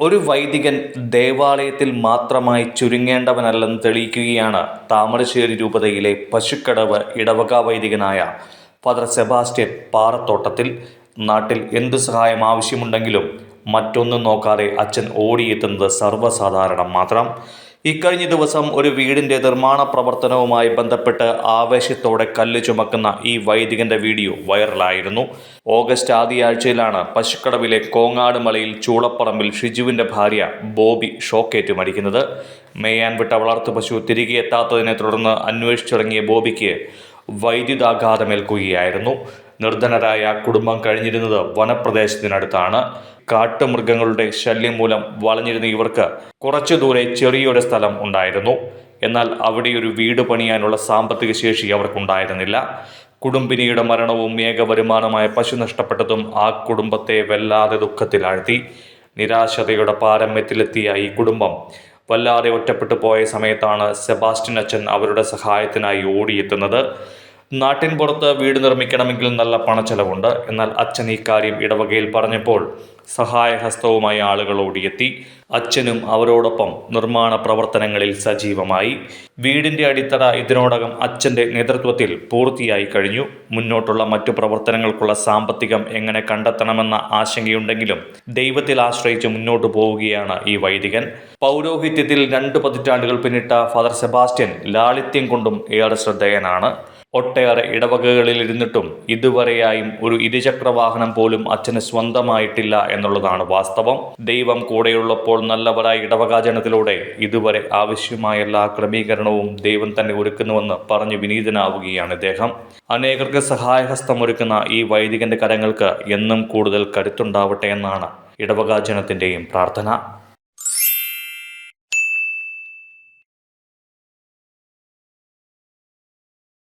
ഒരു വൈദികൻ ദേവാലയത്തിൽ മാത്രമായി ചുരുങ്ങേണ്ടവനല്ലെന്ന് തെളിയിക്കുകയാണ് താമരശ്ശേരി രൂപതയിലെ പശുക്കടവ് ഇടവക വൈദികനായ ഫാദർ സെബാസ്റ്റ്യൻ പാറത്തോട്ടത്തിൽ. നാട്ടിൽ എന്ത് സഹായം ആവശ്യമുണ്ടെങ്കിലും മറ്റൊന്നും നോക്കാതെ അച്ഛൻ ഓടിയെത്തുന്നത് സർവസാധാരണം മാത്രം. ഇക്കഴിഞ്ഞ ദിവസം ഒരു വീടിന്റെ നിർമ്മാണ പ്രവർത്തനവുമായി ബന്ധപ്പെട്ട് ആവേശത്തോടെ കല്ല് ചുമക്കുന്ന ഈ വൈദികന്റെ വീഡിയോ വൈറലായിരുന്നു. ഓഗസ്റ്റ് ആദ്യയാഴ്ചയിലാണ് പശുക്കടവിലെ കോങ്ങാട് മലയിൽ ചൂളപ്പറമ്പിൽ ഷിജുവിന്റെ ഭാര്യ ബോബി ഷോക്കേറ്റ് മരിക്കുന്നത് മേയാൻ വിട്ട വളർത്തു പശു തിരികെ എത്താത്തതിനെ തുടർന്ന് അന്വേഷിച്ചിറങ്ങിയ ബോബിക്ക് വൈദ്യുതാഘാതമേൽക്കുകയായിരുന്നു. നിർധനരായ കുടുംബം കഴിഞ്ഞിരുന്നത് വനപ്രദേശത്തിനടുത്താണ്. കാട്ടുമൃഗങ്ങളുടെ ശല്യം മൂലം വളഞ്ഞിരുന്ന ഇവർക്ക് കുറച്ചു ദൂരെ ചെറിയൊരു സ്ഥലം ഉണ്ടായിരുന്നു. എന്നാൽ അവിടെ ഒരു വീട് പണിയാനുള്ള സാമ്പത്തിക ശേഷി അവർക്കുണ്ടായിരുന്നില്ല. കുടുംബിനിയുടെ മരണവും ഏക വരുമാനമായ പശു നഷ്ടപ്പെട്ടതും ആ കുടുംബത്തെ വല്ലാതെ ദുഃഖത്തിലാഴ്ത്തി. നിരാശതയുടെ പാരമ്യത്തിലെത്തിയ ഈ കുടുംബം വല്ലാതെ ഒറ്റപ്പെട്ടു പോയ സമയത്താണ് സെബാസ്റ്റ്യൻ അച്ഛൻ അവരുടെ സഹായത്തിനായി ഓടിയെത്തുന്നത്. നാട്ടിൻ പുറത്ത് വീട് നിർമ്മിക്കണമെങ്കിൽ നല്ല പണച്ചെലവുണ്ട്. എന്നാൽ അച്ഛൻ ഈ കാര്യം ഇടവകയിൽ പറഞ്ഞപ്പോൾ സഹായഹസ്തവുമായി ആളുകൾ ഓടിയെത്തി. അച്ഛനും അവരോടൊപ്പം നിർമ്മാണ പ്രവർത്തനങ്ങളിൽ സജീവമായി. വീടിന്റെ അടിത്തറ ഇതിനോടകം അച്ഛന്റെ നേതൃത്വത്തിൽ പൂർത്തിയായി കഴിഞ്ഞു. മുന്നോട്ടുള്ള മറ്റു പ്രവർത്തനങ്ങൾക്കുള്ള സാമ്പത്തികം എങ്ങനെ കണ്ടെത്തണമെന്ന ആശങ്കയുണ്ടെങ്കിലും ദൈവത്തിൽ ആശ്രയിച്ച് മുന്നോട്ടു പോവുകയാണ് ഈ വൈദികൻ. പൗരോഹിത്യത്തിൽ രണ്ട് പതിറ്റാണ്ടുകൾ പിന്നിട്ട ഫാദർ സെബാസ്റ്റ്യൻ ലാളിത്യം കൊണ്ടും ഏറെ ശ്രദ്ധേയനാണ്. ഒട്ടേറെ ഇടവകകളിൽ ഇരുന്നിട്ടും ഇതുവരെയായും ഒരു ഇരുചക്ര വാഹനം പോലും അച്ഛന് സ്വന്തമായിട്ടില്ല എന്നുള്ളതാണ് വാസ്തവം. ദൈവം കൂടെയുള്ളപ്പോൾ നല്ലവരായ ഇടവകാചനത്തിലൂടെ ഇതുവരെ ആവശ്യമായ എല്ലാ ക്രമീകരണവും ദൈവം തന്നെ ഒരുക്കുന്നുവെന്ന് പറഞ്ഞു വിനീതനാവുകയാണ് ഇദ്ദേഹം. അനേകർക്ക് സഹായഹസ്തം ഒരുക്കുന്ന ഈ വൈദികന്റെ കരങ്ങൾക്ക് എന്നും കൂടുതൽ കരുത്തുണ്ടാവട്ടെ എന്നാണ് ഇടവകാചനത്തിന്റെയും പ്രാർത്ഥന.